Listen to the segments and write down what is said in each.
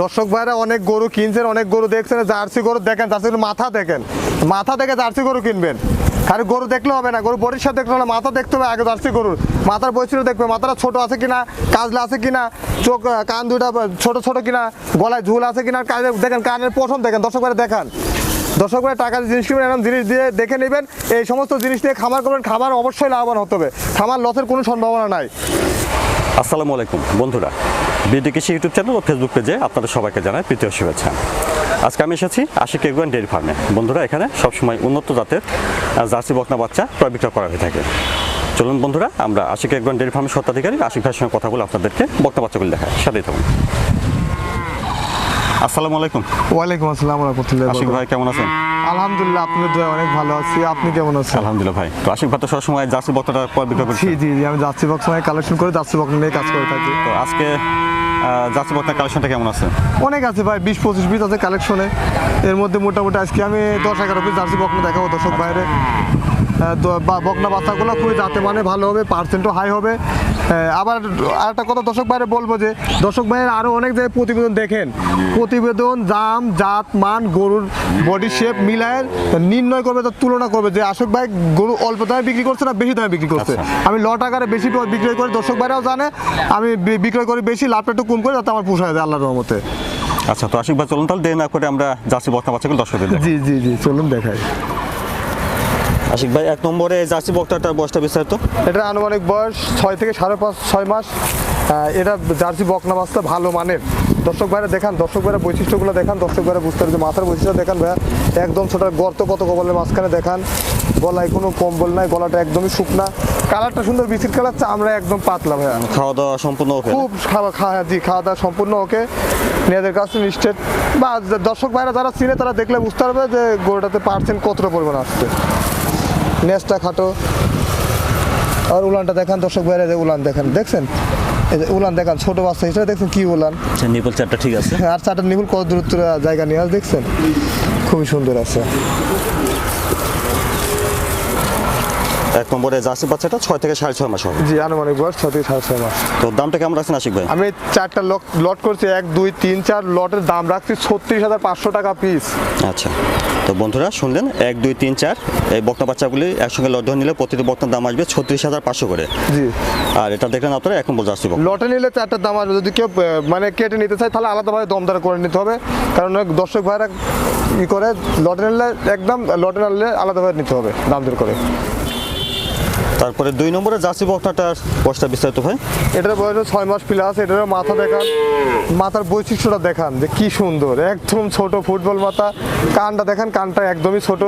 দর্শক ভাইরা, অনেক গরু কিনছেন, অনেক গরু দেখছেন, জার্সি গরু দেখেন, জার্সি মাথা দেখেন। মাথা দেখে জার্সি গরু কিনবেন। খালি গরু দেখলে হবে না, গরু সাথে দেখতে হলে মাথা দেখতে হবে আগে জার্সি গরুর। মাথার বৈশিষ্ট্য দেখবে মাথাটা ছোট আছে কিনা, কাজলা আছে কিনা, চোখ কান দুটা ছোট ছোট কিনা, গলায় ঝুল আছে কিনা কানে দেখেন, কানের পশম দেখেন, দর্শক ভাইরা দেখান। দর্শক ভাই টাকা জিনিস কিনবেন, এরকম জিনিস দিয়ে দেখে নেবেন, এই সমস্ত জিনিস দিয়ে খামার করবেন, খামার অবশ্যই লাভবান হতে হবে। খামার লসের কোনো সম্ভাবনা নাই। আসসালামু আলাইকুম, বন্ধুরা। বিডি কৃষি ইউটিউব চ্যানেল ও ফেসবুক পেজে আপনাদের সবাইকে জানাই প্রীতীয় শুভেচ্ছা। আজকে আমি এসেছি আশিক এগুয়ান ডেয়ারি ফার্মে। বন্ধুরা এখানে সবসময় উন্নত জাতের জার্সি বকনা বাচ্চা ক্রয় বিক্রয় করা হয়ে থাকে। চলুন বন্ধুরা আমরা আশিক এগুয়ান ডেয়ারি ফার্মের স্বত্বাধিকারী আশিক ভাইয়ের সঙ্গে কথা বলে আপনাদেরকে বকনা বাচ্চাগুলো দেখাই। সাথেই থাকুন। আসসালামু আলাইকুম। ওয়ালাইকুম আসসালাম রহমতুল্লাহ আশিক ভাই কেমন আছেন? আলহামদুলিল্লাহ আপনার দোয়া অনেক ভালো আছি। আপনি কেমন আছেন? আলহামদুলিল্লাহ ভাই। তো আশিক ভাই তো সবসময় জার্সি ক্রয় বিক্রয় করছি। জি জি আমি যাচ্ছি বক্স কালেকশন করে যাচ্ছি বক্স নিয়ে কাজ করে থাকি। তো আজকে আহ, জার্সি কালেকশনটা কেমন আছে? অনেক আছে ভাই বিশ পঁচিশ পিস আছে কালেকশনে এর মধ্যে মোটামুটি আজকে আমি দশ এগারো পিস জার্সি বকনা দেখাবো দর্শক বাইরে বকনা বাচ্চাগুলো খুবই যাতে মানে ভালো হবে পার্সেন্টও হাই হবে। আবার আরেকটা কথা দর্শক বাইরে বলব যে দর্শক ভাইয়ের আরও অনেক জায়গায় প্রতিবেদন দেখেন। প্রতিবেদন দাম জাত মান গরুর বডি শেপ মিলায় নির্ণয় করবে তার তুলনা করবে যে আশোক ভাই গরু অল্প দামে বিক্রি করছে না বেশি দামে বিক্রি করছে? আচ্ছা। আমি লট আকারে বেশি বিক্রয় করি দর্শক ভাইরাও জানে। আমি বিক্রয় করি বেশি লাভটা একটু কম করে যাতে আমার পোষায় যায় আল্লাহর রহমতে। আচ্ছা তো আশিক ভাই চলুন তাহলে দেরি না করে আমরা জার্সি বর্তমান দর্শকদের জি জি জি চলুন দেখাই। আশিক ভাই এক নম্বরে জার্সি বকটাটার বয়সটা বিস্তারিত? এটা আনুমানিক বয়স ছয় থেকে সাড়ে পাঁচ ছয় মাস। এটা জার্সি বকনা বাচ্চা ভালো মানের। দর্শক ভাইরা দেখান দর্শক ভাইরা বৈশিষ্ট্যগুলো দেখান দর্শক ভাইরা বুঝতে পারবে মাথার বৈশিষ্ট্য দেখান ভাইয়া। একদম ছোট গর্ত কত কবলের মাঝখানে দেখান। গলায় কোনো কম্বল নাই গলাটা একদমই শুকনা। কালারটা সুন্দর বিচির কালার আমরা একদম পাতলা ভাইয়া। খাওয়া দাওয়া সম্পূর্ণ ওকে খুব খাওয়া খাওয়া জি খাওয়া দাওয়া সম্পূর্ণ ওকে। মেয়েদের কাছে নিশ্চিত। বা দর্শক ভাইরা যারা চিনে তারা দেখলে বুঝতে পারবে যে গরুটাতে পার্সেন্ট কতটা পরিমাণ আসছে। নেসটা খাটো। আর উলানটা দেখান দর্শক বাইরে যে উলান দেখেন দেখছেন? এই যে উলান দেখান ছোট বাচ্চা হিসেবে দেখছেন কি উলান? আচ্ছা নিপল চারটা ঠিক আছে। আর চারটা নিপুল কত দূরত্ব জায়গা নিয়ে আছে দেখছেন? খুবই সুন্দর আছে। এক নম্বরে জার্সি বাচ্চাটা ছয় থেকে সাড়ে ছয় মাস হবে। জি আনুমানিক বয়স ছ থেকে সাড়ে ছয় মাস। তো দামটা কেমন রাখছেন আশিক ভাই? আমি চারটা লট করছি এক দুই তিন চার লটের দাম রাখছি ছত্রিশ হাজার পাঁচশো টাকা পিস আচ্ছা তো বন্ধুরা শুনলেন এক দুই তিন চার এই বকনা বাচ্চাগুলি একসঙ্গে লট ধরে নিলে প্রতিটি বকনার দাম আসবে ছত্রিশ হাজার পাঁচশো করে। জি। আর এটা দেখলেন আপনারা এক নম্বর জার্সি লটে নিলে চারটার দাম আসবে যদি কেউ মানে কেটে নিতে চায় তাহলে আলাদাভাবে দমদার করে নিতে হবে। কারণ দর্শক ভাইরা ই করে লটে নিলে একদম লটে নিলে আলাদাভাবে নিতে হবে দাম দর করে। তারপরে দুই নম্বরে জার্সি বকনাটার বয়সটা বিস্তারিত ভাই? এটার বয়স ছয় মাস প্লাস এটার মাথা দেখান। মাথার বৈশিষ্ট্যটা দেখান যে কি সুন্দর। একদম ছোট ফুটবল মাথা কানটা দেখান কানটা একদমই ছোট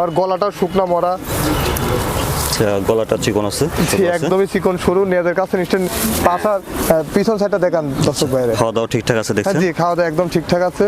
আর গলাটা শুকনা মরা। আচ্ছা, গলাটা চিকন আছে একদমই চিকন সরু নিজেদের কাছে নিশ্চয় পাশার পিছন সাইডটা দেখান দর্শক বাইরে খাওয়া দাওয়া ঠিকঠাক আছে দেখছেন? জি খাওয়া দাওয়া একদম ঠিকঠাক আছে।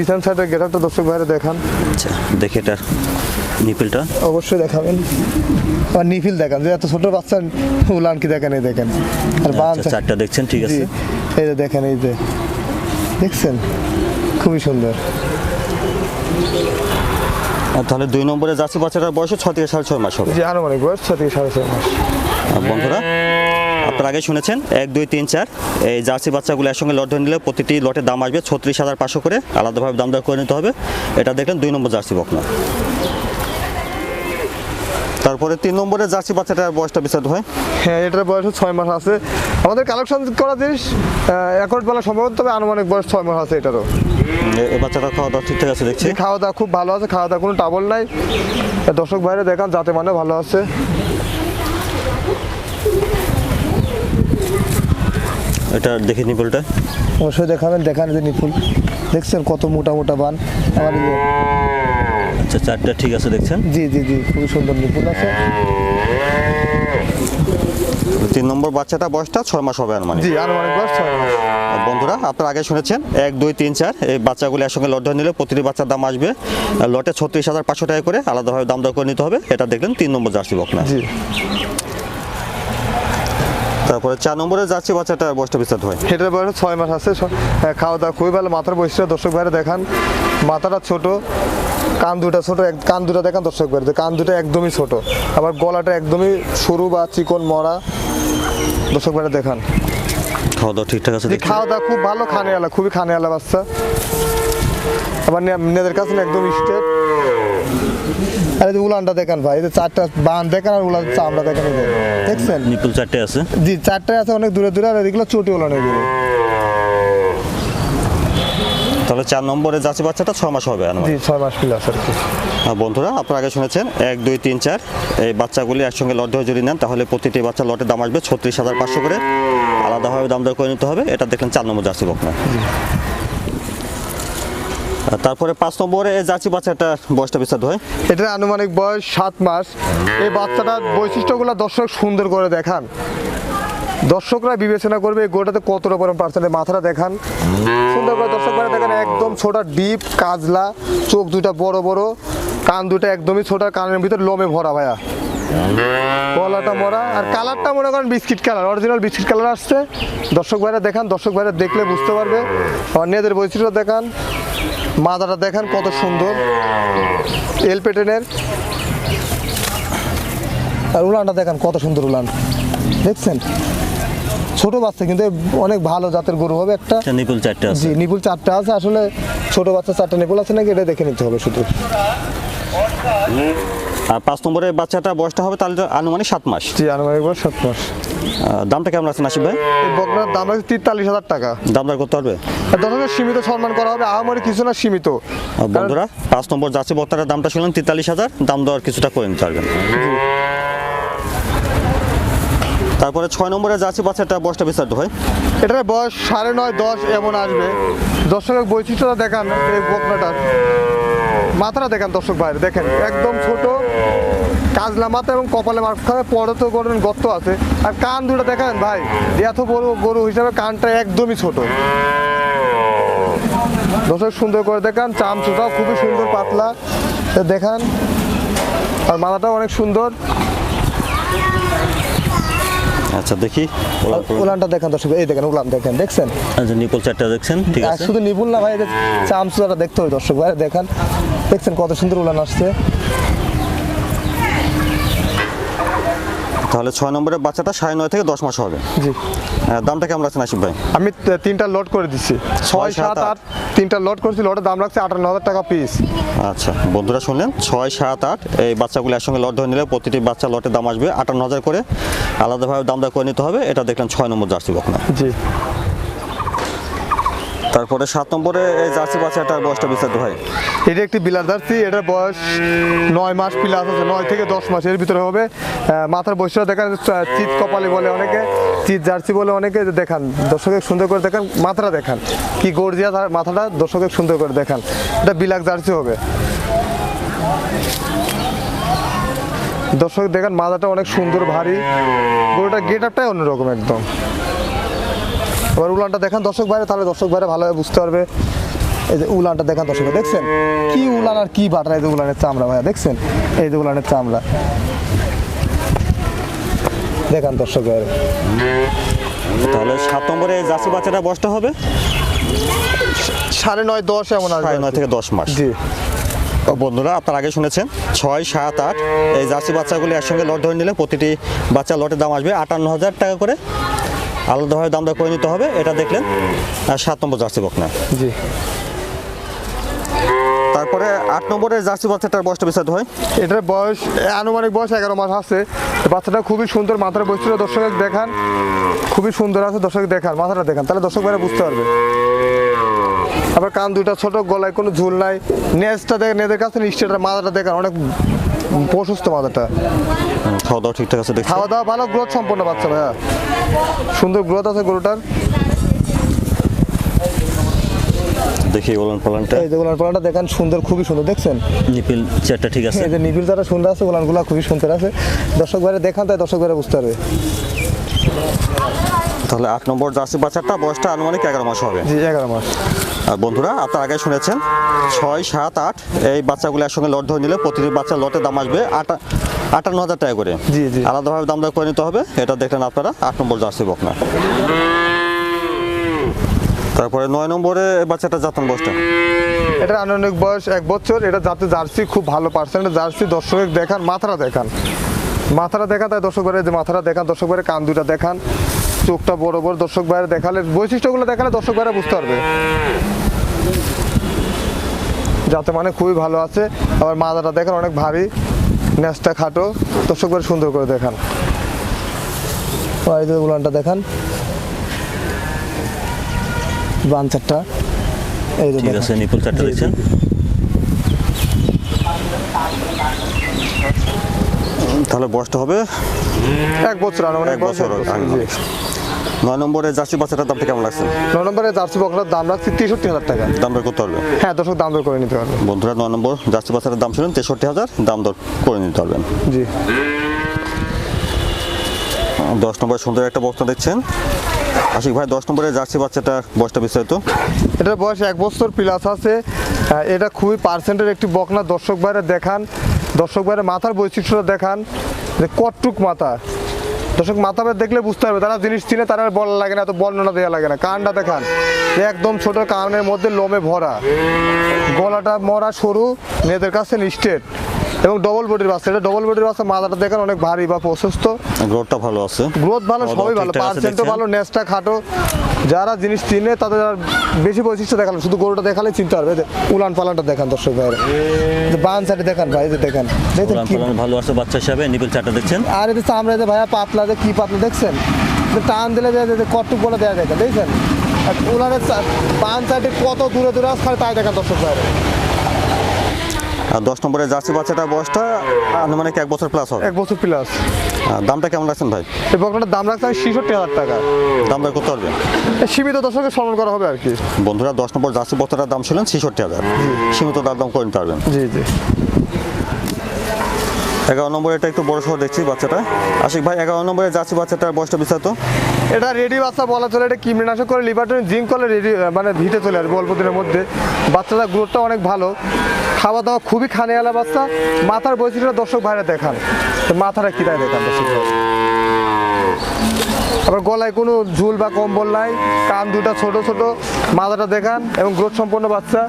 পিছন সাইডের গেটারটা দর্শক বাইরে দেখান। আচ্ছা দেখে এটা নিপিলটা। অবশ্যই দেখাবেন। আর নিফিল দেখান যে এত ছোট বাচ্চা উলান কি দেখেন এই দেখেন। আর বান আচ্ছা চারটা দেখছেন ঠিক আছে। এই যে দেখেন এই যে। দেখছেন? খুবই সুন্দর। আর তাহলে দুই নম্বরে জার্সি বাচ্চাটার বয়স ছয় থেকে সাড়ে ছয় মাস হবে। জি আনুমানিক বয়স ছ থেকে সাড়ে ছয় মাস। আর বন্ধুরা? আপনারা আগে শুনেছেন এক দুই তিন চার। এই জার্সি বাচ্চাগুলো একসঙ্গে লট ধরে নিলে প্রতিটি লটের দাম আসবে ছত্রিশ হাজার পাঁচশো করে। আলাদাভাবে দাম দর করে নিতে হবে। এটা দেখলেন দুই নম্বর জার্সি বকনা। তারপরে তিন নম্বরে জার্সি বাচ্চাটার বয়সটা বিস্তারিত হয়। হ্যাঁ এটার বয়স ছয় মাস আছে। আমাদের কালেকশন করা জিনিস অ্যাকর্ড বলা সম্ভব তবে আনুমানিক বয়স ছয় মাস আছে এটারও। এই বাচ্চাটা খাওয়া দাওয়া ঠিকঠাক আছে দেখছি। খাওয়া দাওয়া খুব ভালো আছে খাওয়া দাওয়া কোনো টাবল নাই। দর্শক বাইরে দেখান যাতে মানে ভালো আছে। এটা দেখে নিপুলটা অবশ্যই দেখাবেন দেখান যে নিপুল দেখছেন কত মোটা মোটা বান? আমার আচ্ছা চারটা ঠিক আছে দেখছেন? জি জি জি খুবই সুন্দর নিপুল আছে। তিন নম্বর বাচ্চাটা বয়সটা ছয় মাস হবে মানে জি আনুমানিক বয়স ছয় মাস। বন্ধুরা আপনারা আগে শুনেছেন এক দুই তিন চার এই বাচ্চাগুলো একসঙ্গে লট ধরে নিলে প্রতিটি বাচ্চার দাম আসবে আর লটে ছত্রিশ হাজার পাঁচশো টাকা করে আলাদাভাবে দাম দর করে নিতে হবে এটা দেখলেন তিন নম্বর জার্সি বকনা। জি। তারপরে চার নম্বরে জার্সি বাচ্চাটা বয়সটা বিস্তারিত হয়। এটার বয়স ছয় মাস আছে হ্যাঁ, খাওয়া দাওয়া খুবই ভালো। মাথার বৈশিষ্ট্য দর্শক বাইরে দেখান। মাথাটা ছোট কান দুটা ছোট এক- কান দুটা দেখান দর্শক বাইরে কান দুটা একদমই ছোট। আবার গলাটা একদমই সরু বা চিকন মরা। দর্শক বাইরে দেখান। খাওয়া দাওয়া ঠিকঠাক আছে খাওয়া দাওয়া খুব ভালো খানে আলা খুবই খানে আলা বাচ্চা। আবার নে- নেদের কাছে একদম স্টেট আর এই উলানটা দেখেন ভাই এই চারটা বান দেখেন আর উলান চামড়া দেখেন দেখছেন? নিপুল চারটে আছে। জি চারটায় আছে অনেক দূরে দূরে আর এগুলো চটি উলান এগুলো। তাহলে চার নম্বরে যাচ্ছে বাচ্চাটা ছ মাস হবে। জি ছয় মাস প্লাস আর কি। বন্ধুরা আপনারা আগে শুনেছেন এক দুই তিন চার এই বাচ্চাগুলি একসঙ্গে লট ধরে যদি নেন তাহলে প্রতিটি বাচ্চা লটের দাম আসবে ছত্রিশ হাজার পাঁচশো করে। আলাদাভাবে দাম দর করে নিতে হবে এটা দেখলেন চার নম্বর জার্সি বকনা তারপরে পাঁচ নম্বরে এই জার্সি বাচ্চাটা বয়সটা বিস্তারিত হয়। এটার আনুমানিক বয়স সাত মাস। এই বাচ্চাটার বৈশিষ্ট্যগুলো দর্শক সুন্দর করে দেখান। দর্শকরা বিবেচনা করবে এই গোটাতে কতটা পরিমাণ পার্সেন্টের মাথাটা দেখান। সুন্দর করে দর্শক করে দেখেন, একদম ছোট, ডিপ, কাজলা, চোখ দুটা বড় বড়, কান দুটা একদমই ছোট, কানের ভিতর লোমে ভরা ভাইয়া। কলাটা মরা, আর কালারটা মনে করেন biscuit colour original biscuit colour আসছে। দর্শক ভাইরা দেখান, দর্শক ভাইরা দেখলে বুঝতে পারবে। আর মেয়েদের বৈশিষ্ট্য দেখান। মাথাটা দেখান কত সুন্দর। এল পেটেনের। আর উলানটা দেখেন কত সুন্দর উলান। দেখছেন? ছোট বাচ্চা কিন্তু অনেক ভালো জাতের গরু হবে একটা। নিপুল চারটে আছে। জি নিপুল চারটা আছে। আসলে ছোট বাচ্চা চারটা নিপুল আছে নাকি? এটা দেখে নিতে হবে শুধু। আর পাঁচ নম্বরের বাচ্চাটা বয়সটা হবে তাহলে আনুমানিক সাত মাস। জি আনুমানিক বয়স সাত মাস। দামটা কেমন আছে নাসিব ভাই? এই বকনার দাম আছে তিরতাল্লিশ হাজার টাকা। দাম দর করতে পারবে দর্শকের সীমিত সম্মান করা হবে আহামরি কিছু না সীমিত। বন্ধুরা পাঁচ নম্বর যাচ্ছে বক্তার দামটা শুনলেন তেতাল্লিশ হাজার দাম দর কিছুটা করে নিতে পারবেন। তারপরে ছয় নম্বরে যাচ্ছে বাচ্চাটা বয়সটা বিস্তারিত হয়। এটার বয়স সাড়ে নয় দশ এমন আসবে। দর্শকের বৈচিত্র্যটা দেখান এই বকনাটার। মাথাটা দেখান দর্শক বাইরে দেখেন একদম ছোট কাজলা মাথা এবং কপালে মাঝখানে পরে তো গরুর গর্ত আছে। আর কান দুটো দেখেন ভাই এত বড় গরু হিসাবে কানটা একদমই ছোট। দর্শক সুন্দর করে দেখান চাম চোটাও খুবই সুন্দর পাতলা। দেখান আর মাথাটাও অনেক সুন্দর। আচ্ছা দেখি। উলানটা দেখান দর্শক এই দেখেন উলান দেখেন দেখছেন? আচ্ছা নিপল চারটা দেখছেন ঠিক আছে? শুধু নিপুল না ভাই চামচুটা দেখতে হবে দর্শক ভাই দেখান। দেখছেন কত সুন্দর উলান আসছে। তাহলে ছয় নম্বরের বাচ্চাটা সাড়ে নয় থেকে দশ মাস হবে। জি। দামটা কেমন রাখছেন আসিফ ভাই? আমি তিনটা লট করে দিচ্ছি। ছয় সাত আট। তিনটা লোড করেছি লটের দাম রাখছে আটান্ন হাজার টাকা পিস আচ্ছা বন্ধুরা শুনলেন ছয় সাত আট এই বাচ্চাগুলো একসঙ্গে লট ধরে নিলে প্রতিটি বাচ্চা লটের দাম আসবে আটান্ন হাজার করে। আলাদাভাবে দাম দর করে নিতে হবে এটা দেখলেন ছয় নম্বর জার্সি বকনা। জি। তারপরে সাত নম্বরে এই জার্সি বাচ্চাটার বয়সটা বিস্তারিত হয়। এটা একটি বিলার জার্সি, এটার বয়স নয় মাস প্লাস আছে, নয় থেকে দশ মাস, এর ভিতরে হবে। মাথার বৈশিষ্ট্য দেখান চিত কপালি বলে অনেকে, চিত জার্সি বলে অনেকে দেখান। দর্শকের সুন্দর করে দেখান, মাথাটা দেখান। কি গর্জিয়া তার মাথাটা দর্শকের সুন্দর করে দেখান। এটা বিলাক জার্সি হবে। দর্শক দেখান, মাথাটা অনেক সুন্দর, ভারী। গরুটা গেট আপটাই অন্যরকম একদম। এবার উলানটা দেখান দর্শক বাইরে তাহলে দর্শক বাইরে ভালোভাবে বুঝতে পারবে। এই যে উলানটা দেখান দর্শক দেখছেন? কি উলান আর কি বাটা এই যে উলানের চামড়া ভাইয়া দেখছেন? এই যে উলানের চামড়া। দেখান দর্শক বাইরে তাহলে সাত নম্বরে এই জার্সি বাচ্চাটার বয়সটা হবে? সাড়ে নয় দশ এমন সাড়ে নয় থেকে দশ মাস। জি। তো বন্ধুরা আপনারা আগে শুনেছেন ছয় সাত আট এই জার্সি বাচ্চাগুলি একসঙ্গে লট ধরে নিলে প্রতিটি বাচ্চা লটের দাম আসবে আটান্ন হাজার টাকা করে। আলাদাভাবে দাম দর করে নিতে হবে এটা দেখলেন আর সাত নম্বর জার্সি বকনা জি। তারপরে আট নম্বরের জার্সি বাচ্চাটার বয়সটা বিস্তারিত হয়। এটার বয়স আনুমানিক বয়স এগারো মাস আছে। বাচ্চাটা খুবই সুন্দর মাথার বৈশিষ্ট্য দর্শক দেখান। খুবই সুন্দর আছে দর্শক দেখান মাথাটা দেখান তাহলে দর্শক বুঝতে পারবে। আবার কান দুটা ছোট গলায় কোনো ঝুল নাই। নেজটা দেখেন নেদের কাছে নিশ্চয়টা মাথাটা দেখান অনেক প্রশস্ত মাথাটা খাওয়া দাওয়া ঠিকঠাক আছে খাওয়া দাওয়া ভালো গ্রোথ সম্পন্ন বাচ্চা ভাইয়া। সুন্দর গ্রোথ আছে গরুটার। দেখি ওলান পালানটা। এই যে পালানটা দেখেন সুন্দর খুবই সুন্দর দেখছেন? নিপিল চারটা ঠিক আছে? এই যে যারা সুন্দর আছে খুবই সুন্দর আছে। দর্শক বাইরে দেখান তাই দর্শক ভাইরা বুঝতে পারবে। তাহলে আট নম্বর জার্সি বাচ্চাটা বয়সটা আনুমানিক এগারো মাস হবে। জি এগারো মাস। আর বন্ধুরা আপনার আগে শুনেছেন ছয় সাত আট এই বাচ্চাগুলো একসঙ্গে লট ধরে নিলে প্রতিটি বাচ্চার লটের দাম আসবে আটা আটান্ন হাজার টাকা করে। জি, জি। আলাদাভাবে দাম দর করে নিতে হবে এটা দেখলেন আপনারা আট নম্বর জার্সি বকনা। তারপরে নয় নম্বরে বাচ্চাটা জাতন বয়সটা? এটা আনুমানিক বয়স এক বছর এটা যাতে জার্সি খুব ভালো পার্সেন্ট জার্সি দর্শক দেখান মাথাটা দেখান। মাথাটা দেখান তাই দর্শক বারে যে মাথাটা দেখান দর্শক বারে কান দুটা দেখান। চোখটা বড় বড় দর্শক ভাইরা দেখালে বৈশিষ্ট্যগুলো দেখালে দর্শক ভাইরা বুঝতে পারবে। যাতে মানে খুবই ভালো আছে। আবার মাথাটা দেখেন অনেক ভারী। ন্যাসটা খাটো। দর্শক ভাই সুন্দর করে দেখান। উলানটা দেখান। বাঞ্চারটা এই ঠিক আছে নিপুল চারটা দেখছেন? তাহলে বয়সটা হবে? এক বছর আর এক বছর নয় নম্বরে জার্সি বাচ্চাটার দামটা কেমন লাগছে? নয় নম্বরে জার্সি বকরার দাম রাখছি তেষট্টি হাজার টাকা। দাম দর করতে পারবে হ্যাঁ দর্শক দাম দর করে নিতে বন্ধুরা নয় নম্বর জার্সি বাচ্চাটার দাম শুনুন তেষট্টি হাজার দাম দর করে নিতে পারবেন জি। দশ নম্বরে সুন্দর একটা বক্তা দেখছেন। আশিক ভাই দশ নম্বরে জার্সি বয়সটা বিস্তারিত। এটার বয়স এক বছর প্লাস আছে। এটা খুবই পার্সেন্টের একটি বকনা দর্শক বাইরে দেখান। দর্শক ভাইয়ের মাথার বৈশিষ্ট্যটা দেখান, যে কটটুক মাথা। দর্শক, মাথা ভাই দেখলে বুঝতে পারবে, তারা জিনিস চিনে তারা বলা লাগে না, এত বর্ণনা দেওয়া লাগে না। কানটা দেখান একদম ছোট কানের মধ্যে লোমে ভরা। গলাটা মরা সরু, মেয়েদের কাছে স্টেট এবং ডবল বডির বাচ্চা। এটা ডবল বডির বাচ্চা মাথাটা দেখেন অনেক ভারী বা প্রশস্ত। গ্রোথটা ভালো আছে। গ্রোথ ভালো সবই ভালো পার্সেন্টও ভালো নেসটা খাটো। যারা জিনিস চিনে তাদের বেশি বৈশিষ্ট্য দেখাল শুধু গরুটা দেখালে চিনতে পারবে। যে উলান পালানটা দেখান দর্শক ভাইরা বান সাইডে দেখান ভাই যে দেখান। উড়ান কি ভালো আছে বাচ্চা হিসাবে নিপুল চারটা দেখছেন? আর এই যে চামড়া যে ভাইয়া পাতলা যে কি পাতলা দেখছেন? যে টান দিলে যে যে কটুক বলে দেওয়া দেখেন দেখছেন? আর উলানের বান সাইডে কত দূরে দূরে আছে তাই দেখান দর্শক ভাইরা আর দশ নম্বরে জার্সি বাচ্চাটার বয়সটা আনুমানিক এক বছর প্লাস হবে। এক বছর প্লাস দামটা কেমন লাগছেন ভাই? এই বকনাটার দাম রাখতে আমি ছেষট্টি হাজার টাকা। দাম দর করতে পারবেন? এই সীমিত দর্শকের স্মরণ করা হবে আর কি। বন্ধুরা দশ নম্বর জার্সি বাচ্চাটার দাম ছিলেন ছেষট্টি হাজার। সীমিত দাম দাম করে নিতে পারবেন। জি জি। এগারো নম্বরে এটা একটু বড় সহ দেখছি বাচ্চাটা। আশিক ভাই এগারো নম্বরে জার্সি বাচ্চাটার বয়সটা বিস্তারিত? এটা রেডি বাচ্চা বলা চলে এটা কীটনাশক করে লিভারটন জিঙ্ক করে রেডি মানে ভিটে চলে আসবে অল্প দিনের মধ্যে। বাচ্চাটার গ্রোথটা অনেক ভালো। খাওয়া দাওয়া খুবই খানেওয়ালা বাচ্চা। মাথার বৈশিষ্ট্য দর্শক ভাইরা দেখান। তো মাথাটা কী তাই দেখান আবার গলায় কোনো ঝুল বা কম্বল নাই, কান দুটা ছোট ছোট, মাথাটা দেখান এবং গ্রোথ সম্পন্ন বাচ্চা।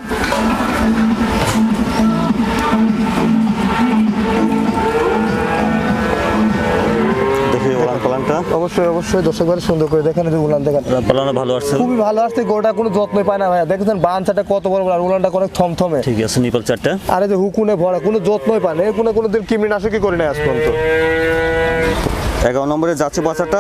ওলান অবশ্যই অবশ্যই। দর্শক ভাইরা সুন্দর করে দেখেন যে উলান দেখান পালানো ভালো আসছে? খুবই ভালো আসছে গোটা কোনো যত্ন পায় না ভাইয়া। দেখেছেন বাঞ্চাটা কত বড় বড় আর উলানটা অনেক থমথমে। ঠিক আছে নিপল চারটা। আরে যে হুকুনে ভরা কোনো যত্নই পায় না। এরকুনে কোনো দিন কীটনাশকই করি না আজ পর্যন্ত। এগারো নম্বরে যাচ্ছে বাচ্চাটা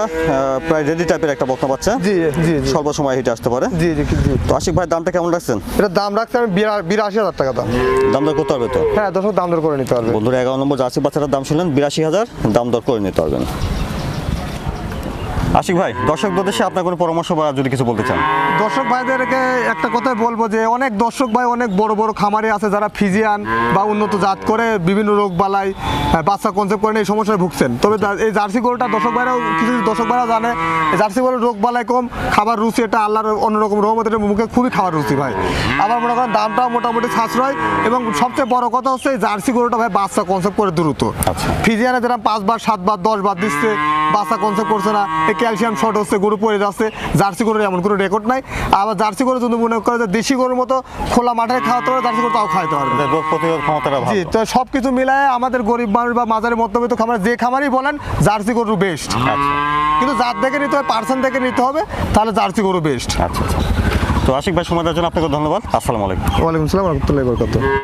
প্রায় রেডি টাইপের একটা বাচ্চা। জি জি স্বল্প সময় হিটে আসতে পারে। জি জি জি। তো আশিক ভাই দামটা কেমন রাখছেন? এটার দাম আমি বিরাশি হাজার টাকা দাম। দাম দর করতে পারবে তো? হ্যাঁ দর্শক দাম দর করে নিতে পারবে বন্ধুরা এগারো নম্বর জার্সি বাচ্চাটার দাম শুনলেন বিরাশি হাজার দাম দর করে নিতে পারবেন আশিক ভাই দর্শকদের দেশে আপনার কোনো পরামর্শ বা যদি কিছু বলতে চান? দর্শক ভাইদেরকে একটা কথাই বলব যে অনেক দর্শক ভাই অনেক বড় বড় খামারে আছে যারা ফিজিয়ান বা উন্নত জাত করে বিভিন্ন রোগ বালাই বাচ্চা কনসেপ্ট করে এই সমস্যায় ভুগছেন। তবে এই জার্সি গরুটা দর্শক ভাইরাও কিছু কিছু দর্শক ভাইরা জানে জার্সি গরুর রোগ বালাই কম খাবার রুচি এটা আল্লাহর অন্যরকম রহমতের মুখে খুবই খাবার রুচি ভাই। আবার মনে করেন দামটাও মোটামুটি সাশ্রয় এবং সবচেয়ে বড় কথা হচ্ছে এই জার্সি গরুটা ভাই বাচ্চা কনসেপ্ট করে দ্রুত। আচ্ছা। ফিজিয়ানে যেরকম পাঁচবার সাতবার দশ বার দিচ্ছে বাচ্চা কনসেপ্ট করছে না ক্যালসিয়াম শর্ট হচ্ছে গরু পড়ে যাচ্ছে জার্সি গরুর এমন কোনো রেকর্ড নাই। আবার জার্সি গরু যদি মনে করে যে দেশি গরুর মতো খোলা মাঠে খাওয়াতে পারে জার্সি গরু তাও খাওয়াতে পারবে। রোগ প্রতিরোধ ক্ষমতাটা জি তো সব কিছু মিলায় আমাদের গরিব মানুষ বা মাঝারি মধ্যবিত্ত খামার যে খামারই বলেন জার্সি গরু বেস্ট আচ্ছা। কিন্তু জাত দেখে নিতে হবে পার্সেন্ট দেখে নিতে হবে তাহলে জার্সি গরু বেস্ট আচ্ছা আচ্ছা। তো আশিক ভাই সময় দেওয়ার জন্য আপনাকে ধন্যবাদ। আসসালামু আলাইকুম। ওয়ালাইকুম আসসালাম রহমতুল্লাহ বরকত